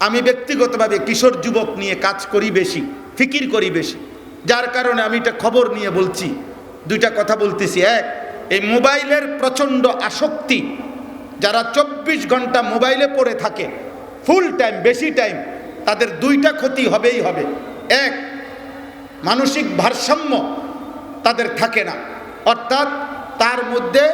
আমি ব্যক্তিগতভাবে কিশোর যুবক নিয়ে কাজ করি বেশি, ফিকির করি বেশি। যার কারণে আমি এটা খবর নিয়ে বলছি, দুইটা কথা বলতেছি। এক, এই মোবাইলের প্রচণ্ড আসক্তি, যারা চব্বিশ ঘণ্টা মোবাইলে পড়ে থাকে, ফুল টাইম, বেশি টাইম, তাদের দুইটা ক্ষতি হবেই হবে। এক, মানসিক ভারসাম্য তাদের থাকে না। অর্থাৎ তার মধ্যে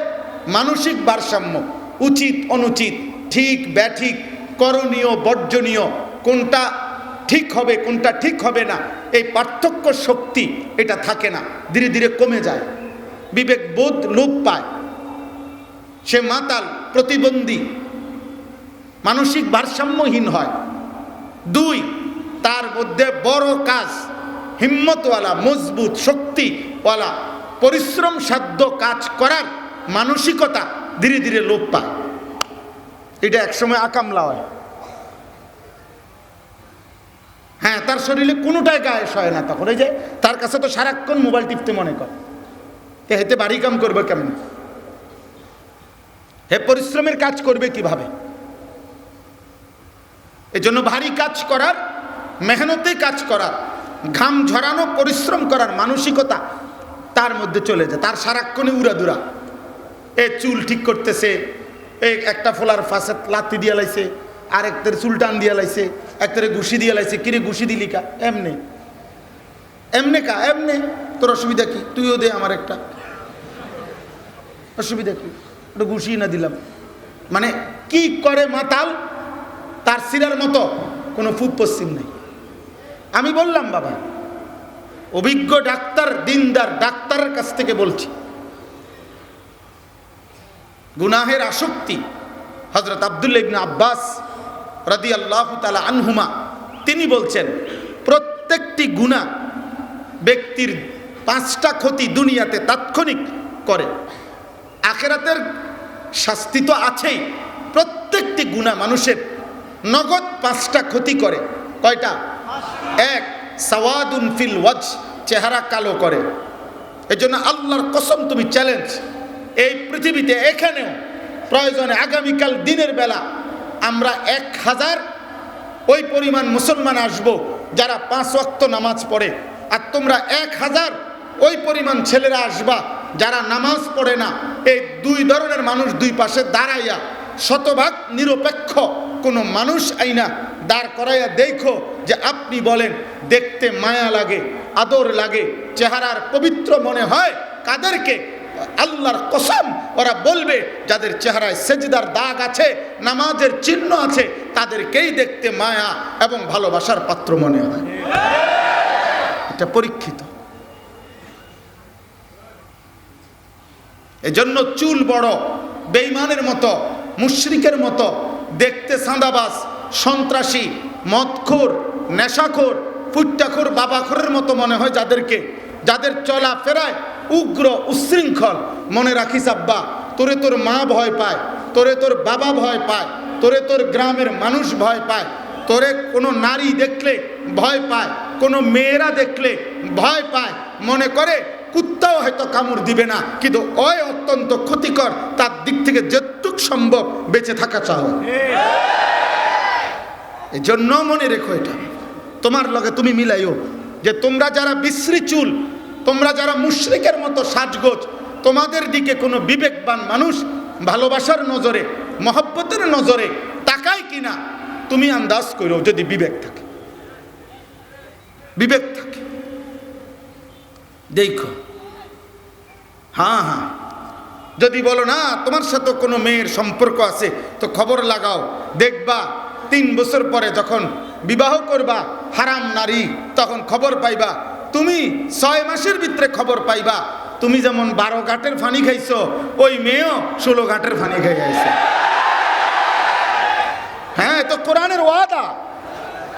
মানসিক ভারসাম্য, উচিত, অনুচিত, ঠিক, ব্যাঠিক করণীয়, বর্জনীয়, কোনটা ঠিক হবে, কোনটা ঠিক হবে না, এই পার্থক্য শক্তি এটা থাকে না, ধীরে ধীরে কমে যায়। বিবেক বোধ লোপ পায়। সে মাতাল, প্রতিবন্ধী, মানসিক ভারসাম্যহীন হয়। দুই, তার মধ্যে বড় কাজ, হিম্মতওয়ালা, মজবুত, শক্তিওয়ালা পরিশ্রম সাধ্য কাজ করার মানসিকতা ধীরে ধীরে লোপ পায়। এটা একসময় আকামলা হয়। হ্যাঁ তার শরীরে কোনোটাই গায়ে সয় না। তখন এই যে তার কাছে তো সারাক্ষণ মোবাইল টিপতে মনে কর। এ হেতে বাড়ি কাম করবে কেমন? হে পরিশ্রমের কাজ করবে কীভাবে? এজন্য ভারী কাজ করার, মেহনতে কাজ করার, ঘাম ঝরানো, পরিশ্রম করার মানসিকতা তার মধ্যে চলে যায়। তার সারাক্ষণে উড়াদুরা। এ চুল ঠিক করতেছে, এ একটা ফোলার ফাঁসে লাত্তি দিয়া লাইছে আর একটার চুল টান দিয়া লাইছে একটারে ঘুষি দিয়া লাইছে। কিরে ঘুষি দিলি কা? এমনে। এমনে কা? এমনে। তোর অসুবিধা কি? তুইও দে আমার একটা। অসুবিধা কি? ওটা ঘুষি না দিলাম। মানে কি করে মাতাল? তার সিরার মতো। কোনো ফুপ পশ্চিম নেই। আমি বললাম, বাবা, অভিজ্ঞ ডাক্তার, দিনদার ডাক্তারের কাছ থেকে বলছি, গুনাহের আসক্তি হজরত আবদুল্লা আব্বাস রাদি আল্লাহ তালা আনহুমা, তিনি বলছেন, প্রত্যেকটি গুণা ব্যক্তির পাঁচটা ক্ষতি দুনিয়াতে তাৎক্ষণিক করে। আখেরাতের শাস্তি তো আছেই। প্রত্যেকটি গুণা মানুষের নগদ পাঁচটা ক্ষতি করে। কয়টা? এক, সাওয়াদুন ফিল ওয়াজ চেহারা কালো করে। এজন্য আল্লাহর কসম তুমি চ্যালেঞ্জ এই পৃথিবীতে এখানেও প্রয়োজনে আগামীকাল দিনের বেলা আমরা এক হাজার ওই পরিমাণ মুসলমান আসব যারা পাঁচ ওয়াক্ত নামাজ পড়ে। আর তোমরা এক হাজার ওই পরিমাণ ছেলেরা আসবা যারা নামাজ পড়ে না। এই দুই ধরনের মানুষ দুই পাশে দাঁড়াইয়া শতভাগ নিরপেক্ষ। কোনো মানুষ আইনা দাঁড় করাইয়া দেখো যে আপনি বলেন, দেখতে মায়া লাগে, আদর লাগে, চেহারার পবিত্র মনে হয় কাদেরকে? আল্লাহর কসম, ওরা বলবে, যাদের চেহারায় সেজদার দাগ আছে, নামাজের চিহ্ন আছে, তাদেরকেই দেখতে মায়া এবং ভালোবাসার পাত্র মনে হয়। এটা পরীক্ষিত। এজন্য চুল বড় বেইমানের মতো, মুশরিকের মতো, দেখতে সাঁদাবাস সন্ত্রাসী, মদখোর, নেশাখোর, ফুট্টাখোর, বাবাখোরের মতো মনে হয় যাদেরকে, যাদের চলা ফেরায় উগ্র উচ্ছৃঙ্খল মনে রাখিস আব্বা, তোরে তোর মা ভয় পায়, তোরে তোর বাবা ভয় পায়, তোরে তোর গ্রামের মানুষ ভয় পায়, তোরে কোনো নারী দেখলে ভয় পায়, কোনো মেয়েরা দেখলে ভয় পায়। মনে করে, কুত্তাও হয়তো কামড় দিবে না, কিন্তু ওই অত্যন্ত ক্ষতিকর, তার দিক থেকে যেটুক সম্ভব বেঁচে থাকা চাও। এই জন্য মনে রেখো এটা। তোমার লগে তুমি মিলাইও, যে তোমরা যারা বিশ্রী চুল তোমরা যারা মুশরিকের মতো সাজগোজ, তোমাদের দিকে কোনো বিবেকবান মানুষ ভালোবাসার নজরে, মহব্বতের নজরে তাকায় কিনা, তুমি আন্দাজ করো যদি বিবেক থাকে। বিবেক থাকে। দেখো। হ্যাঁ হ্যাঁ। যদি বলো, না, তোমার সাথে কোনো মেয়ের সম্পর্ক আছে, তো খবর লাগাও। দেখবা, তিন বছর পরে যখন বিবাহ করবা, হারাম নারী, তখন খবর পাইবা তুমি ছয় মাসের ভিতরে খবর পাইবা। তুমি যেমন বারো ঘাটের ফানি খাইছো, ওই মেয়েও ষোলো ঘাটের ফানি খাই খাইছে হ্যাঁ তো কোরআনের ওয়াদা।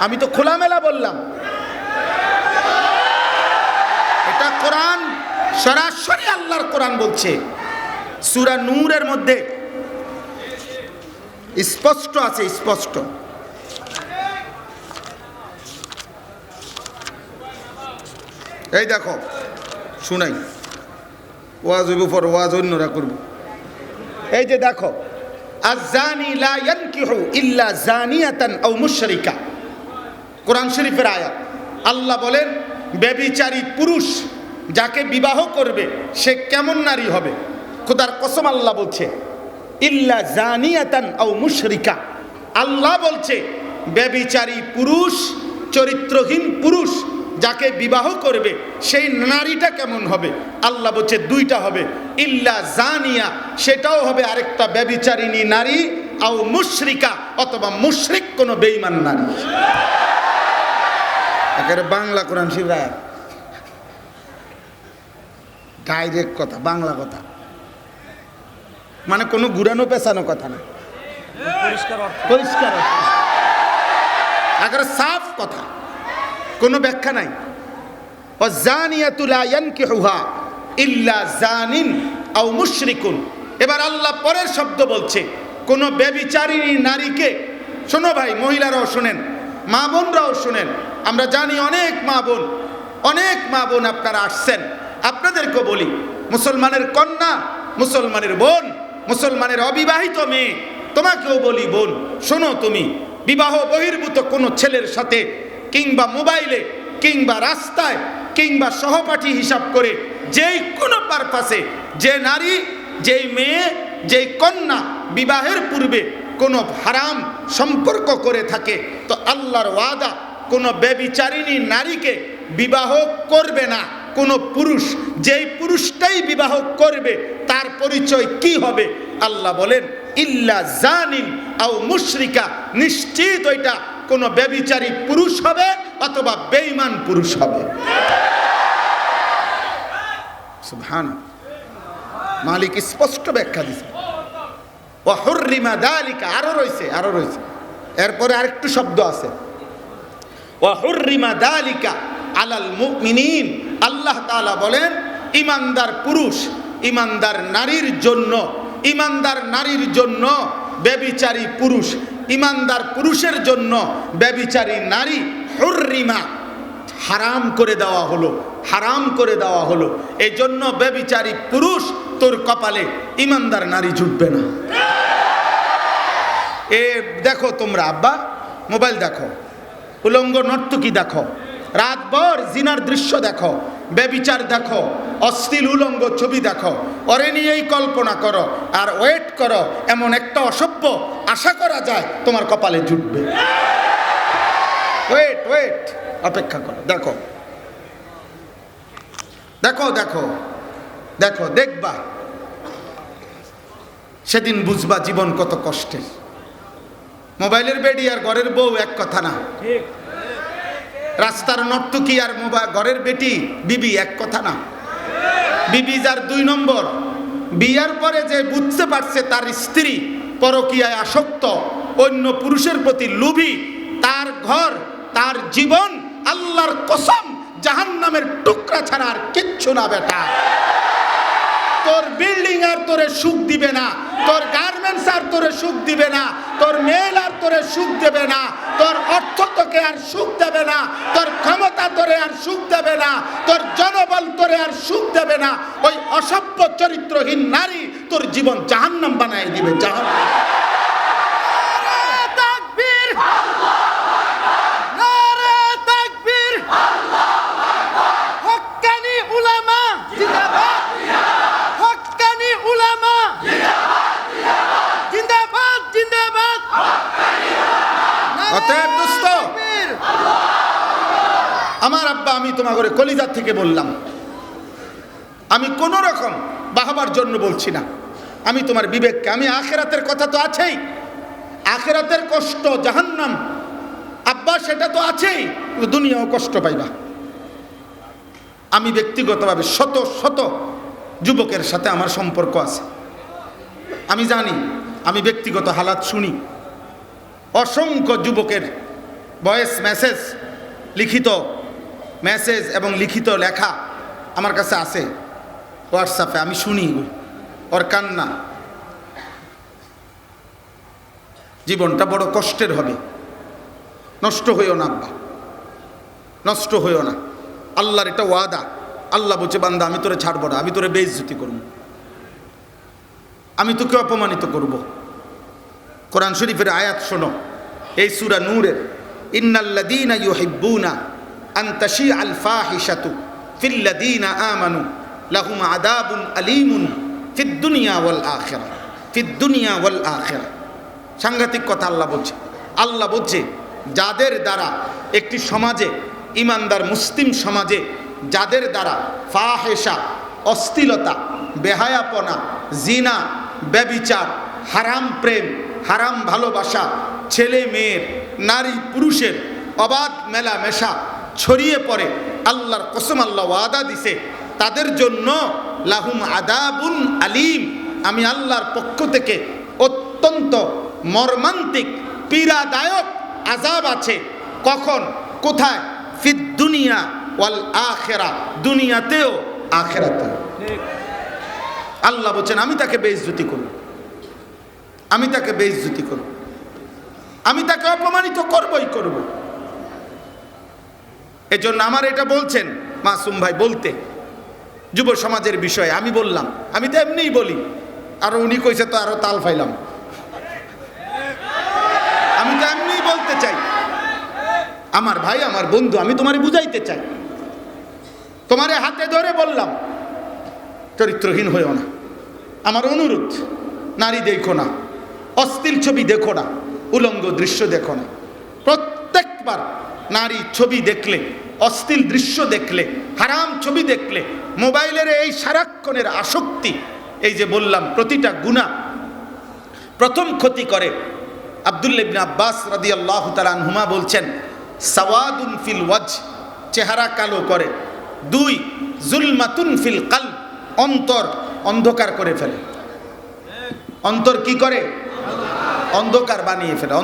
আমি তো খোলামেলা বললাম। এটা কোরআন, সরাসরি আল্লাহর কোরআন বলছে। সুরা নূরের মধ্যে স্পষ্ট আছে, স্পষ্ট। এই দেখো, শুনাই। ওয়াজ হইব পর, ওয়াজ অন্যরা করব। এই যে দেখো, আজানি ইয়ানকি ইয়ানকিহু ইল্লা জানিয়াতান আও মুশরিকা। কোরআন শরীফের আয়াত। আল্লাহ বলেন, ব্যবিচারী পুরুষ যাকে বিবাহ করবে, সে কেমন নারী হবে? খোদার কসম আল্লাহ বলছে, ইল্লা জানিয়াতান আও মুশরিকা। আল্লাহ বলছে, ব্যবিচারী পুরুষ, চরিত্রহীন পুরুষ যাকে বিবাহ করবে সেই নারীটা কেমন হবে? আল্লাহ বলছে দুইটা হবে। ইল্লা জানিয়া সেটাও হবে আরেকটা ব্যবিচারিণী নারী আও মুশরিকা অথবা মুশরিক কোনো বেঈমান নারী। একেবারে বাংলা কোরআন শিবরায়। ডাইরেক্ট কথা বাংলা কথা। মানে কোনো ঘুরানো পেছানো কথা না। পরিষ্কার পরিষ্কার একেবারে সাফ কথা। কোনো ব্যাখ্যা নাই। ও জানিয়াতুলা ইয়ানকিহুহা ইল্লা জানিন আও মুশরিকুন। এবার আল্লাহ পরের শব্দ বলছে, কোন ব্যবিচারিণী নারীকে, শোনো ভাই, মহিলারাও শোনেন, মা বোনরাও শোনেন, আমরা জানি অনেক মা বোন, অনেক মা বোন আপনারা আসছেন। আপনাদেরকে বলি, মুসলমানের কন্যা, মুসলমানের বোন, মুসলমানের অবিবাহিত মেয়ে, তোমাকেও বলি বোন, শোনো তুমি, বিবাহ বহির্ভূত কোনো ছেলের সাথে কিংবা মোবাইলে, কিংবা রাস্তায়, কিংবা সহপাঠী হিসাব করে যেই কোনো পারপাসে যে নারী, যেই মেয়ে, যেই কন্যা বিবাহের পূর্বে কোনো হারাম সম্পর্ক করে থাকে, তো আল্লাহর ওয়াদা, কোনো ব্যবিচারিণী নারীকে বিবাহ করবে না। কোনো পুরুষ, যেই পুরুষটাই বিবাহ করবে, তার পরিচয় কি হবে? আল্লাহ বলেন, ইল্লা জানিন আও মুশরিকা। নিশ্চিত ওইটা কোনো ব্যবিচারী পুরুষ হবে অথবা বেঈমান পুরুষ হবে। মালিক স্পষ্ট ব্যাখ্যা দিছে। ও হুররিমা দালিকা, আরও রয়েছে আরও রয়েছে। এরপরে আরেকটু শব্দ আছে। ও হুররিমা দালিকা আলাল মুমিনিন। আল্লাহ তাআলা বলেন ইমানদার পুরুষ ইমানদার নারীর জন্য ইমানদার নারীর জন্য ব্যবিচারী পুরুষ ইমানদার পুরুষের জন্য ব্যবিচারী নারী হুররিমা। হারাম করে দেওয়া হলো, হারাম করে দেওয়া হলো। এই জন্য ব্যবিচারী পুরুষ তোর কপালে ইমানদার নারী জুটবে না। এ, দেখো তোমরা, আব্বা, মোবাইল দেখো। উলঙ্গ নর্তকী দেখো। রাতভর জিনার দৃশ্য দেখো। বেবিচার দেখো, অশ্লীল উলঙ্গ ছবি দেখো। ওরে নিয়েই কল্পনা করো, আর ওয়েট করো, এমন একটা অসভ্য আশা করা যায় তোমার কপালে জুটবে। ওয়েট ওয়েট, অপেক্ষা করো, দেখো। দেখো দেখো দেখো, দেখবা। সেদিন বুঝবা জীবন কত কষ্টের। মোবাইলের বেডি আর ঘরের বউ এক কথা না। ঠিক। রাস্তার নর্তকী আর মোবা ঘরের বেটি, বিবি, এক কথা না। বিবি যার দুই নম্বর। বিয়ার পরে যে বুঝতে পারছে তার স্ত্রী পরকীয়ায় আসক্ত, অন্য পুরুষের প্রতি লোভী, তার ঘর, তার জীবন আল্লাহর কসম জাহান্নামের টুকরা ছাড়া আর কিচ্ছু না বেটা। তোর বিল্ডিং আর তোরে সুখ দিবে না, তোর গার্মেন্টস আর তোরে সুখ দিবে না, তোর মেল আর তোরে সুখ দেবে না তোর অর্থ তোকে আর সুখ দেবে না। তোর ক্ষমতা তোরে আর সুখ দেবে না। তোর জনবল তোরে আর সুখ দেবে না। ওই অসভ্য চরিত্রহীন নারী তোর জীবন জাহান্নাম বানায় দিবে। জাহান্নাম তাকবীর। অতএব দোস্ত, আমার আব্বা, আমি ঘরে কলিজার থেকে বললাম, আমি কোন রকম বাহাবার জন্য বলছি না। আমি তোমার বিবেককে, আমি আখেরাতের কথা তো আছেই, আখেরাতের কষ্ট, জাহান্নাম, আব্বা, সেটা তো আছেই দুনিয়াও কষ্ট পাইবা। আমি ব্যক্তিগতভাবে শত শত যুবকের সাথে আমার সম্পর্ক আছে। আমি জানি, আমি ব্যক্তিগত হালাত শুনি অসংখ্য যুবকের ভয়েস মেসেজ, লিখিত মেসেজ এবং লিখিত লেখা আমার কাছে আছে। হোয়াটসঅ্যাপে, আমি শুনি। ওর কান্না। জীবনটা বড় কষ্টের হবে। নষ্ট হইও না, আব্বা। নষ্ট হইও না। আল্লাহর এটা ওয়াদা। আল্লাহ বলছে, বান্দা, আমি তোরে ছাড়বো না, আমি তোরে বেইজ্জতি করব। আমি তোকে অপমানিত করব। কোরআন শরীফের আয়াত শোনো। এই সুরা নূরের, ইন্নাল্লাযীনা ইউহিব্বুনা আন তাশিআ আল ফাহিশাতু ফিল্লাযীনা আমানু লাহুম আযাবুন আলীমুন ফিদ দুনিয়া ওয়াল আখিরা। ফিদ দুনিয়া ওয়াল আখিরা। সাংঘাতিক কথা আল্লাহ বলছে। আল্লাহ বলছে, যাদের দ্বারা একটি সমাজে, ইমানদার মুসলিম সমাজে, যাদের দ্বারা ফাহেসা অস্থিলতা বেহায়াপনা, জিনা, ব্যবিচার, হারাম প্রেম হারাম ভালোবাসা ছেলে মেয়ের নারী পুরুষের অবাধ মেলামেশা ছড়িয়ে পড়ে আল্লাহর কসম আল্লাহ ওয়াদা দিছে তাদের জন্য লাহুম আদাবুন আলিম। আমি আল্লাহর পক্ষ থেকে অত্যন্ত মর্মান্তিক পীড়াদায়ক আজাব আছে। কখন? কোথায়? ফিদ দুনিয়া ওয়াল আখেরা। দুনিয়াতেও আখেরাতেও আল্লাহ বলছেন আমি তাকে বেইজ্জতি করব। আমি তাকে বেইজ্জতি করব। আমি তাকে অপমানিত করবই করব। এজন্য আমার এটা বলছেন মাসুম ভাই বলতে। যুব সমাজের বিষয়ে আমি বললাম। আমি তো এমনিই বলি। আর উনি কইছে তো আরও তাল ফাইলাম। আমি তো এমনিই বলতে চাই। আমার ভাই, আমার বন্ধু, আমি তোমারে বুঝাইতে চাই। তোমারে হাতে ধরে বললাম, চরিত্রহীন হয়েও না। আমার অনুরোধ, নারী দেখো না। অস্থির ছবি দেখো না, উলঙ্গ দৃশ্য দেখো না। প্রত্যেকবার নারী ছবি দেখলে, অস্থির দৃশ্য দেখলে, হারাম ছবি দেখলে, মোবাইলের এই সারাক্ষণের আসক্তি, এই যে বললাম, প্রতিটা গুণা প্রথম ক্ষতি করে। আবদুল্লিবিন আব্বাস রাদি আল্লাহ হুমা বলছেন, সাওয়াদুন ফিল ওয়াজ চেহারা কালো করে। দুই, জুলমাতুন ফিল কাল অন্তর অন্ধকার করে ফেলে। অন্তর কি করে? অন্ধকার বানিয়ে ফেলে